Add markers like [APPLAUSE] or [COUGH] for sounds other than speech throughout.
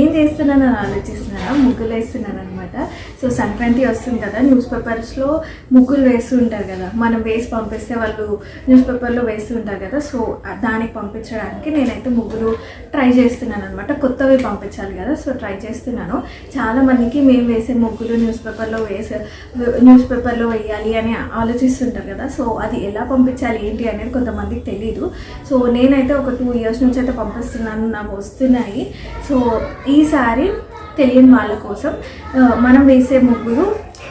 ఏం చేస్తున్నాను అని ఆలోచిస్తున్నారా? ముగ్గులు వేస్తున్నాను అనమాట సో సంక్రాంతి వస్తుంది కదా న్యూస్ పేపర్స్లో ముగ్గులు వేస్తూ ఉంటారు కదా. మనం వేసి పంపిస్తే వాళ్ళు న్యూస్ పేపర్లో వేస్తూ ఉంటారు కదా. సో దానికి పంపించడానికి నేనైతే ముగ్గులు ట్రై చేస్తున్నాను అనమాట కొత్తవి పంపించాలి కదా సో ట్రై చేస్తున్నాను. చాలా మందికి మేము వేసే ముగ్గులు న్యూస్ పేపర్లో వేసే న్యూస్ పేపర్లో వేయాలి అని ఆలోచిస్తుంటారు కదా. సో అది ఎలా పంపించాలి ఏంటి అనేది కొంతమందికి తెలియదు సో నేనైతే ఒక టూ ఇయర్స్ నుంచి అయితే పంపిస్తున్నాను నాకు వస్తున్నాయి. సో ఈసారి తెలియని వాళ్ళ కోసం మనం వేసే ముగ్గులు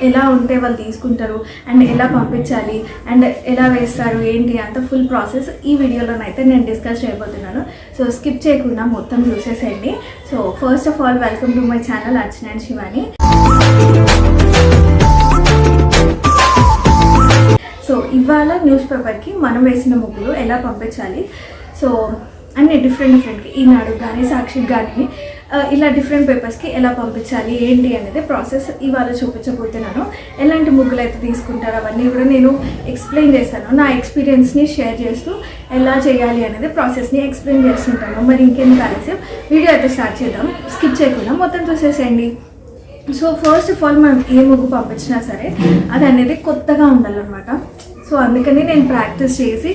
ఎలా ఉంటే వాళ్ళు తీసుకుంటారు అండ్ ఎలా పంపించాలి అండ్ ఎలా వేస్తారు ఏంటి అంత ఫుల్ ప్రాసెస్ ఈ వీడియోలోనైతే నేను డిస్కస్ చేయబోతున్నాను. సో స్కిప్ చేయకుండా మొత్తం చూసేసేయండి. So first of all welcome to my channel Archana and Shivani so ఇవాళ న్యూస్ పేపర్కి మనం వేసిన ముగ్గులు ఎలా పంపించాలి? సో అన్ని డిఫరెంట్ డిఫరెంట్కి ఈనాడు కానీ సాక్షి కానీ ఇలా డిఫరెంట్ పేపర్స్కి ఎలా పంపించాలి ఏంటి అనేది ప్రాసెస్ ఇవాళ చూపించబోతున్నాను. ఎలాంటి ముగ్గులు అయితే తీసుకుంటారో అవన్నీ కూడా నేను ఎక్స్ప్లెయిన్ చేస్తాను. నా ఎక్స్పీరియన్స్ని షేర్ చేస్తూ ఎలా చేయాలి అనేది ప్రాసెస్ని ఎక్స్ప్లెయిన్ చేస్తుంటాను. మరి ఇంకేం కాలేసి వీడియో అయితే స్టార్ట్ చేద్దాం. స్కిప్ చేయకుండా మొత్తం చూసేసేయండి. సో ఫస్ట్ ఆఫ్ ఆల్ మనం ఏ ముగ్గు పంపించినా సరే అది అనేది కొత్తగా ఉండాలన్నమాట. సో అందుకని నేను ప్రాక్టీస్ చేసి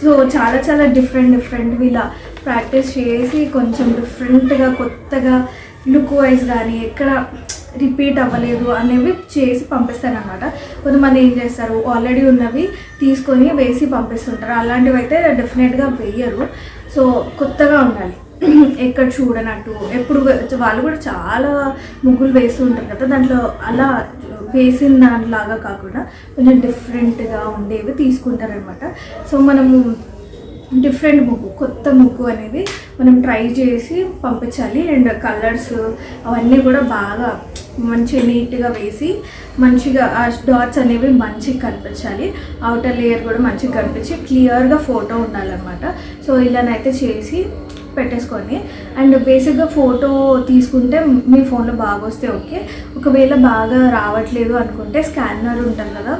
సో చాలా చాలా డిఫరెంట్ డిఫరెంట్ ఇలా ప్రాక్టీస్ చేసి కొంచెం డిఫరెంట్గా కొత్తగా లుక్ వైజ్ కానీ ఎక్కడ రిపీట్ అవ్వలేదు అనేవి చేసి పంపిస్తారనమాట కొంతమంది ఏం చేస్తారు ఆల్రెడీ ఉన్నవి తీసుకొని వేసి పంపిస్తుంటారు. అలాంటివి అయితే డెఫినెట్గా వేయరు. సో కొత్తగా ఉండాలి. [CLEARS THROAT] ఎక్కడ చూడనట్టు ఎప్పుడు వాళ్ళు కూడా చాలా ముగ్గులు వేస్తూ ఉంటారు కదా దాంట్లో అలా వేసిన దానిలాగా కాకుండా కొంచెం డిఫరెంట్గా ఉండేవి తీసుకుంటారనమాట సో మనము డిఫరెంట్ ముగ్గు కొత్త ముగ్గు అనేది మనం ట్రై చేసి పంపించాలి. అండ్ కలర్స్ అవన్నీ కూడా బాగా మంచిగా నీట్గా వేసి మంచిగా ఆ డాట్స్ అనేవి మంచిగా కనిపించాలి. అవుటర్ లేయర్ కూడా మంచిగా కనిపించి క్లియర్గా ఫోటో ఉండాలన్నమాట. సో ఇలానైతే చేసి పెట్టేసుకొని అండ్ బేసిక్గా ఫోటో తీసుకుంటే మీ ఫోన్లో బాగా వస్తే ఓకే. ఒకవేళ బాగా రావట్లేదు అనుకుంటే స్కానర్ ఉంటుంది కదా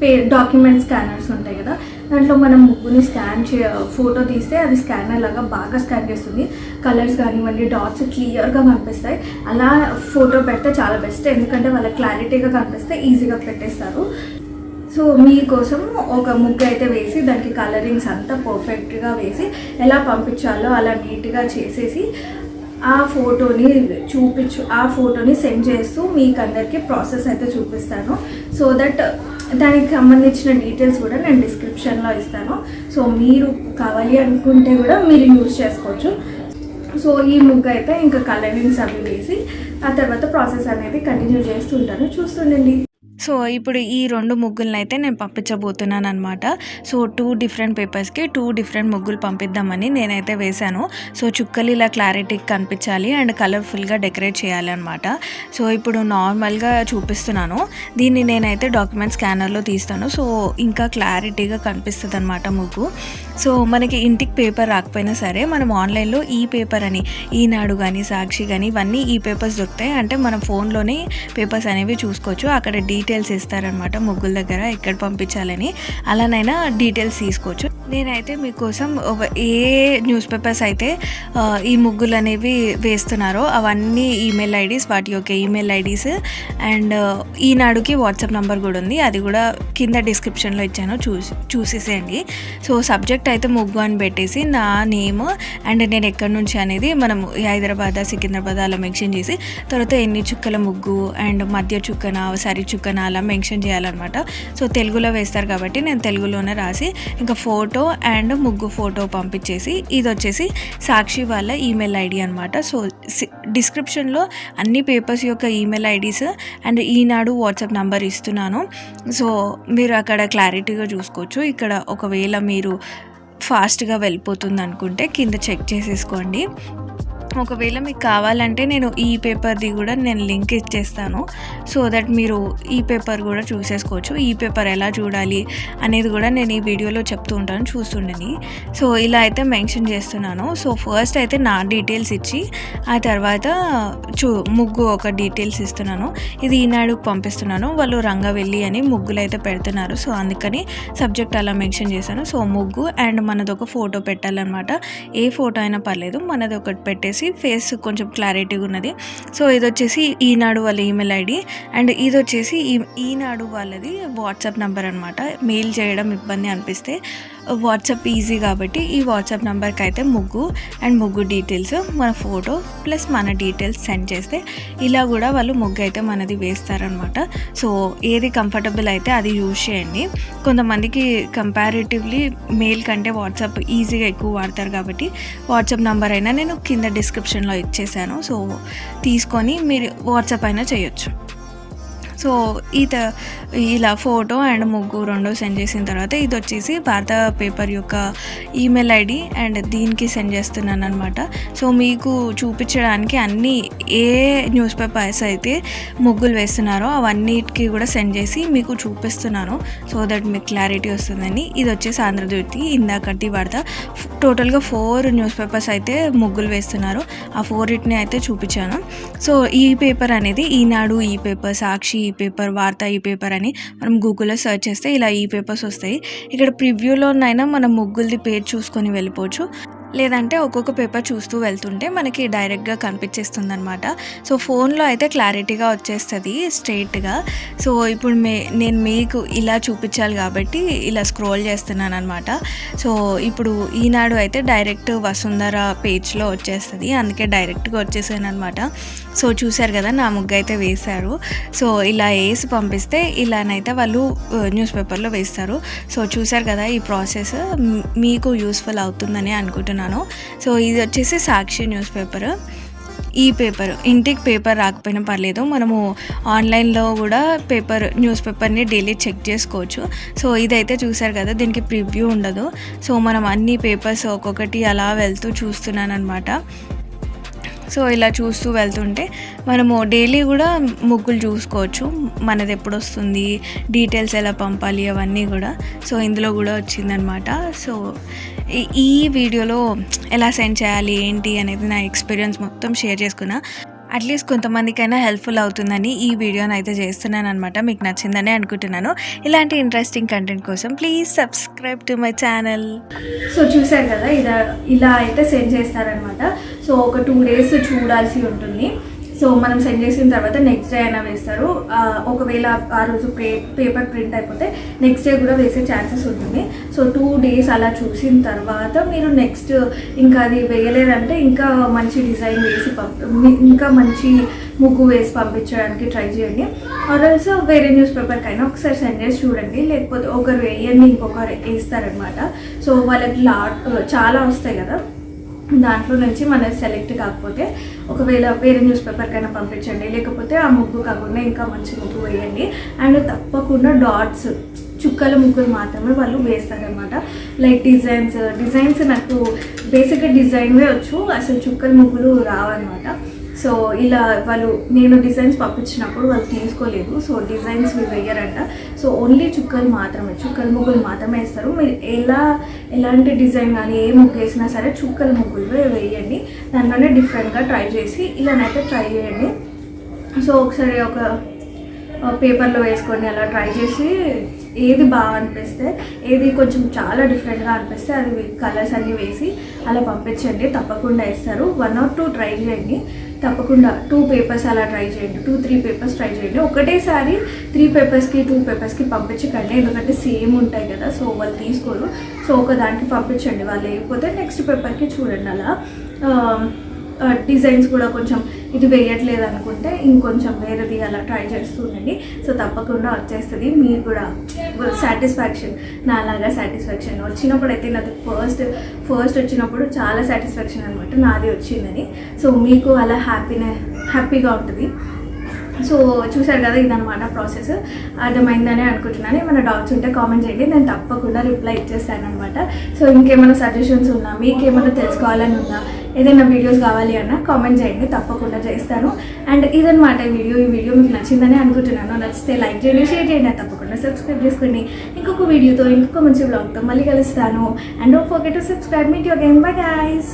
పే డాక్యుమెంట్ స్కానర్స్ ఉంటాయి కదా దాంట్లో మనం ముగ్గుని స్కాన్ చే ఫోటో తీస్తే అది స్కానర్ లాగా బాగా స్కాన్ చేస్తుంది. కలర్స్ కానివ్వండి డాట్స్ క్లియర్గా కనిపిస్తాయి. అలా ఫోటో పెడితే చాలా బెస్ట్. ఎందుకంటే వాళ్ళ క్లారిటీగా కనిపిస్తే ఈజీగా పెట్టేస్తారు. సో మీకోసం ఒక ముగ్గు అయితే వేసి దానికి కలరింగ్స్ అంతా పర్ఫెక్ట్గా వేసి ఎలా పంపించాలో అలా నీట్గా చేసేసి ఆ ఫోటోని చూపించు ఆ ఫోటోని సెండ్ చేస్తూ మీకు అందరికీ ప్రాసెస్ అయితే చూపిస్తాను. సో దట్ దానికి సంబంధించిన డీటెయిల్స్ కూడా నేను డిస్క్రిప్షన్లో ఇస్తాను. సో మీరు కావాలి అనుకుంటే కూడా మీరు యూజ్ చేసుకోవచ్చు. సో ఈ ముగ్గు అయితే ఇంకా కలరింగ్స్ అవి వేసి ఆ తర్వాత ప్రాసెస్ అనేది కంటిన్యూ చేస్తుంటాను చూస్తుండండి. సో ఇప్పుడు ఈ రెండు ముగ్గులను అయితే నేను పంపించబోతున్నాను అనమాట సో టూ డిఫరెంట్ పేపర్స్కి టూ డిఫరెంట్ ముగ్గులు పంపిద్దామని నేనైతే వేశాను. సో చుక్కలు ఇలా క్లారిటీకి కనిపించాలి అండ్ కలర్ఫుల్గా డెకరేట్ చేయాలి అనమాట సో ఇప్పుడు నార్మల్గా చూపిస్తున్నాను. దీన్ని నేనైతే డాక్యుమెంట్ స్కానర్లో తీస్తాను. సో ఇంకా క్లారిటీగా కనిపిస్తుంది అనమాట ముగ్గు. సో మనకి ఇంటికి పేపర్ రాకపోయినా సరే మనం ఆన్లైన్లో ఈ పేపర్ అని ఈనాడు కానీ సాక్షి కానీ ఇవన్నీ ఈ పేపర్స్ దొరుకుతాయి. అంటే మనం ఫోన్లోనే పేపర్స్ అనేవి చూసుకోవచ్చు. అక్కడ డీ డీటెయిల్స్ ఇస్తారనమాట ముగ్గుల దగ్గర ఎక్కడ పంపించాలని. అలానైనా డీటెయిల్స్ తీసుకోవచ్చు. నేనైతే మీకోసం ఏ న్యూస్ పేపర్స్ అయితే ఈ ముగ్గులు అనేవి వేస్తున్నారో అవన్నీ ఈమెయిల్ ఐడీస్ వాటి యొక్క ఈమెయిల్ ఐడీస్ అండ్ ఈనాడుకి వాట్సాప్ నెంబర్ కూడా ఉంది. అది కూడా కింద డిస్క్రిప్షన్లో ఇచ్చాను. చూసి చూసేసేయండి. సో సబ్జెక్ట్ అయితే ముగ్గు అని పెట్టేసి నా నేమ్ అండ్ నేను ఎక్కడి నుంచి అనేది మనం హైదరాబాద్ సికింద్రాబాద్ అలా మెన్షన్ చేసి తర్వాత ఎన్ని చుక్కల ముగ్గు అండ్ మధ్య చుక్కన సరి చుక్కన అలా మెన్షన్ చేయాలన్నమాట. సో తెలుగులో వేస్తారు కాబట్టి నేను తెలుగులోనే రాసి ఇంకా ఫోటో ఫోటో అండ్ ముగ్గు ఫోటో పంపించేసి ఇది వచ్చేసి సాక్షి వాళ్ళ ఈమెయిల్ ఐడి అనమాట సో డిస్క్రిప్షన్లో అన్ని పేపర్స్ యొక్క email IDs and Eenadu WhatsApp number ఇస్తున్నాను. సో మీరు అక్కడ క్లారిటీగా చూసుకోవచ్చు. ఇక్కడ ఒకవేళ మీరు ఫాస్ట్గా వెళ్ళిపోతుంది అనుకుంటే కింద చెక్ చేసేసుకోండి. ఒకవేళ మీకు కావాలంటే నేను ఈ పేపర్ది కూడా నేను లింక్ ఇచ్చేస్తాను. సో దట్ మీరు ఈ పేపర్ కూడా చూసేసుకోవచ్చు. ఈ పేపర్ ఎలా చూడాలి అనేది కూడా నేను ఈ వీడియోలో చెప్తూ ఉంటాను చూస్తుండని. సో ఇలా అయితే మెన్షన్ చేస్తున్నాను. సో ఫస్ట్ అయితే నా డీటెయిల్స్ ఇచ్చి ఆ తర్వాత చూ ముగ్గు ఒక డీటెయిల్స్ ఇస్తున్నాను. ఇది ఈనాడు పంపిస్తున్నాను. వాళ్ళు రంగవెల్లి అని ముగ్గులు అయితే పెడుతున్నారు. సో అందుకని సబ్జెక్ట్ అలా మెన్షన్ చేశాను. సో ముగ్గు అండ్ మనది ఒక ఫోటో పెట్టాలన్నమాట. ఏ ఫోటో అయినా పర్లేదు మనది ఒకటి పెట్టేసి వచ్చేసి ఫేస్ కొంచెం క్లారిటీగా ఉన్నది. సో ఇది వచ్చేసి ఈనాడు వాళ్ళ ఈమెయిల్ ఐడి. అండ్ ఇది వచ్చేసి ఈ ఈనాడు వాళ్ళది వాట్సాప్ నెంబర్ అనమాట మెయిల్ చేయడం ఇబ్బంది అనిపిస్తే వాట్సాప్ ఈజీ కాబట్టి ఈ వాట్సాప్ నెంబర్కి అయితే ముగ్గు అండ్ ముగ్గు డీటెయిల్స్ మన ఫోటో ప్లస్ మన డీటెయిల్స్ సెండ్ చేస్తే ఇలా కూడా వాళ్ళు ముగ్గు అయితే మనది వేస్తారనమాట సో ఏది కంఫర్టబుల్ అయితే అది యూజ్ చేయండి. కొంతమందికి కంపారిటివ్లీ మెయిల్ కంటే వాట్సాప్ ఈజీగా ఎక్కువ వాడతారు కాబట్టి వాట్సాప్ నెంబర్ అయినా నేను కింద డిస్క్రిప్షన్లో ఇచ్చేసాను. సో తీసుకొని మీరు వాట్సాప్ అయినా చేయొచ్చు. సో ఈత ఇలా ఫోటో అండ్ ముగ్గు రెండు సెండ్ చేసిన తర్వాత ఇది వచ్చేసి భారత పేపర్ యొక్క ఈమెయిల్ ఐడి అండ్ దీనికి సెండ్ చేస్తున్నాను అనమాట సో మీకు చూపించడానికి అన్ని ఏ న్యూస్ పేపర్స్ అయితే ముగ్గులు వేస్తున్నారో అవన్నిటికి కూడా సెండ్ చేసి మీకు చూపిస్తున్నాను. సో దట్ మీకు క్లారిటీ వస్తుందని. ఇది వచ్చేసి ఆంధ్రజ్యోతి ఇందాకటి వార్త. టోటల్గా ఫోర్ న్యూస్ పేపర్స్ అయితే ముగ్గులు వేస్తున్నారు. ఆ ఫోర్ ఇట్ని అయితే చూపించాను. సో ఈ పేపర్ అనేది ఈనాడు ఈ పేపర్ సాక్షి ఈ పేపర్ వార్త ఈ పేపర్ అని మనం గూగుల్లో సెర్చ్ చేస్తే ఇలా ఈ పేపర్స్ వస్తాయి. ఇక్కడ ప్రివ్యూలోనైనా మనం ముగ్గులది పేరు చూసుకొని వెళ్ళిపోవచ్చు. లేదంటే ఒక్కొక్క పేపర్ చూస్తూ వెళ్తుంటే మనకి డైరెక్ట్గా కనిపించేస్తుంది అనమాట సో ఫోన్లో అయితే క్లారిటీగా వచ్చేస్తుంది స్ట్రైట్గా సో ఇప్పుడు మే నేను మీకు ఇలా చూపించాలి కాబట్టి ఇలా స్క్రోల్ చేస్తున్నాను అనమాట సో ఇప్పుడు ఈనాడు అయితే డైరెక్ట్ వసుంధర పేజ్లో వచ్చేస్తుంది. అందుకే డైరెక్ట్గా వచ్చేసాను అనమాట సో చూశారు కదా నా ముగ్గు అయితే వేశారు. సో ఇలా వేసి పంపిస్తే ఇలానైతే వాళ్ళు న్యూస్ పేపర్లో వేస్తారు. సో చూశారు కదా ఈ ప్రాసెస్ మీకు యూస్ఫుల్ అవుతుందని అనుకుంటున్నాను. సో ఇది వచ్చేసి సాక్షి న్యూస్ పేపర్. ఈ పేపర్ ఇంటికి పేపర్ రాకపోయినా పర్లేదు. మనము ఆన్లైన్లో కూడా పేపర్ న్యూస్ పేపర్ని డైలీ చెక్ చేసుకోవచ్చు. సో ఇదైతే చూసారు కదా దీనికి ప్రివ్యూ ఉండదు. సో మనం అన్ని పేపర్స్ ఒక్కొక్కటి అలా వెళ్తూ చూస్తున్నాను అనమాట సో ఇలా చూస్తూ వెళ్తుంటే మనము డైలీ కూడా ముగ్గులు చూసుకోవచ్చు. మనది ఎప్పుడు వస్తుంది డీటెయిల్స్ ఎలా పంపాలి అవన్నీ కూడా. సో ఇందులో కూడా వచ్చిందనమాట సో ఈ- ఈ వీడియోలో ఎలా సెండ్ చేయాలి ఏంటి అనేది నా ఎక్స్పీరియన్స్ మొత్తం షేర్ చేసుకున్నా. అట్లీస్ట్ కొంతమందికైనా హెల్ప్ఫుల్ అవుతుందని ఈ వీడియోని అయితే చేస్తున్నాను అనమాట మీకు నచ్చిందని అనుకుంటున్నాను. ఇలాంటి ఇంట్రెస్టింగ్ కంటెంట్ కోసం please subscribe to my channel so చూసారు కదా ఇలా ఇలా అయితే సెండ్ చేస్తారనమాట సో ఒక టూ డేస్ చూడాల్సి ఉంటుంది. సో మనం సెండ్ చేసిన తర్వాత నెక్స్ట్ డే అయినా వేస్తారు. ఒకవేళ ఆ రోజు పే పేపర్ ప్రింట్ అయిపోతే నెక్స్ట్ డే కూడా వేసే ఛాన్సెస్ ఉంటుంది. సో టూ డేస్ అలా చూసిన తర్వాత మీరు నెక్స్ట్ ఇంకా అది వేయలేదంటే ఇంకా మంచి డిజైన్ వేసి పంప ఇంకా మంచి ముగ్గు వేసి పంపించడానికి ట్రై చేయండి. ఆర్ఎల్స్ వేరే న్యూస్ పేపర్కైనా ఒకసారి సెండ్ చేసి చూడండి. లేకపోతే ఒకరు వేయండి ఇంకొకరు వేస్తారనమాట సో వాళ్ళకి లా చాలా వస్తాయి కదా. దాంట్లో నుంచి మనకి సెలెక్ట్ కాకపోతే ఒకవేళ వేరే న్యూస్ పేపర్కైనా పంపించండి లేకపోతే ఆ ముగ్గు కాకుండా ఇంకా మంచి ముగ్గు వేయండి. అండ్ తప్పకుండా డాట్స్ చుక్కల ముగ్గులు మాత్రమే వాళ్ళు వేస్తారనమాట. లైక్ డిజైన్స్ డిజైన్స్ నాకు బేసిక్గా డిజైన్వే వచ్చు అసలు చుక్కల ముగ్గులు రావన్నమాట సో ఇలా వాళ్ళు నేను డిజైన్స్ పంపించినప్పుడు వాళ్ళు తీసుకోలేదు. సో డిజైన్స్ మీరు వేయరంట. సో ఓన్లీ చుక్కలు మాత్రమే చుక్కల ముగ్గులు మాత్రమే వేస్తారు. మీరు ఎలా ఎలాంటి డిజైన్ కానీ ఏ ముగ్గు వేసినా సరే చుక్కల ముగ్గులు వేయండి. దానిలోనే డిఫరెంట్గా ట్రై చేసి ఇలానైతే ట్రై చేయండి. సో ఒకసారి ఒక పేపర్లో వేసుకొని అలా ట్రై చేసి ఏది బాగా అనిపిస్తే ఏది కొంచెం చాలా డిఫరెంట్గా అనిపిస్తే అది కలర్స్ అన్నీ వేసి అలా పంపించండి. తప్పకుండా వేస్తారు. వన్ ఆర్ టూ ట్రై చేయండి. తప్పకుండా టూ పేపర్స్ అలా ట్రై చేయండి. టూ త్రీ పేపర్స్ ట్రై చేయండి. ఒకటేసారి త్రీ పేపర్స్కి టూ పేపర్స్కి పంపించకండి. ఎందుకంటే సేమ్ ఉంటాయి కదా సో వాళ్ళు తీసుకోరు. సో ఒక దానికి పంపించండి. వాళ్ళు లేకపోతే నెక్స్ట్ పేపర్కి చూడండి అలా. డిజైన్స్ కూడా కొంచెం ఇది వేయట్లేదు అనుకుంటే ఇంకొంచెం వేరేది అలా ట్రై చేస్తూ ఉండండి. సో తప్పకుండా వచ్చేస్తుంది. మీరు కూడా సాటిస్ఫాక్షన్ నాలాగా సాటిస్ఫాక్షన్ వచ్చినప్పుడు అయితే నాది ఫస్ట్ ఫస్ట్ వచ్చినప్పుడు చాలా సాటిస్ఫాక్షన్ అనమాట నాది వచ్చిందని. సో మీకు అలా హ్యాపీనే హ్యాపీగా ఉంటుంది. సో చూసారు కదా ఇదనమాట ప్రాసెస్ అర్థమైందని అనుకుంటున్నాను. ఏమైనా డౌట్స్ ఉంటే కామెంట్ చేయండి. నేను తప్పకుండా రిప్లై ఇచ్చేస్తాను అనమాట సో ఇంకేమైనా సజెషన్స్ ఉన్నా మీకేమైనా తెలుసుకోవాలని ఉన్నా ఏదైనా వీడియోస్ కావాలి అన్నా కామెంట్ చేయండి తప్పకుండా చేస్తాను. అండ్ ఇదనమాట వీడియో ఈ వీడియో మీకు నచ్చిందని అనుకుంటున్నాను. నచ్చితే లైక్ చేయండి షేర్ చేయండి తప్పకుండా సబ్స్క్రైబ్ చేసుకోండి. ఇంకొక వీడియోతో ఇంకొక మంచి బ్లాగ్తో మళ్ళీ కలుస్తాను. And oh forget to subscribe meet your game bye guys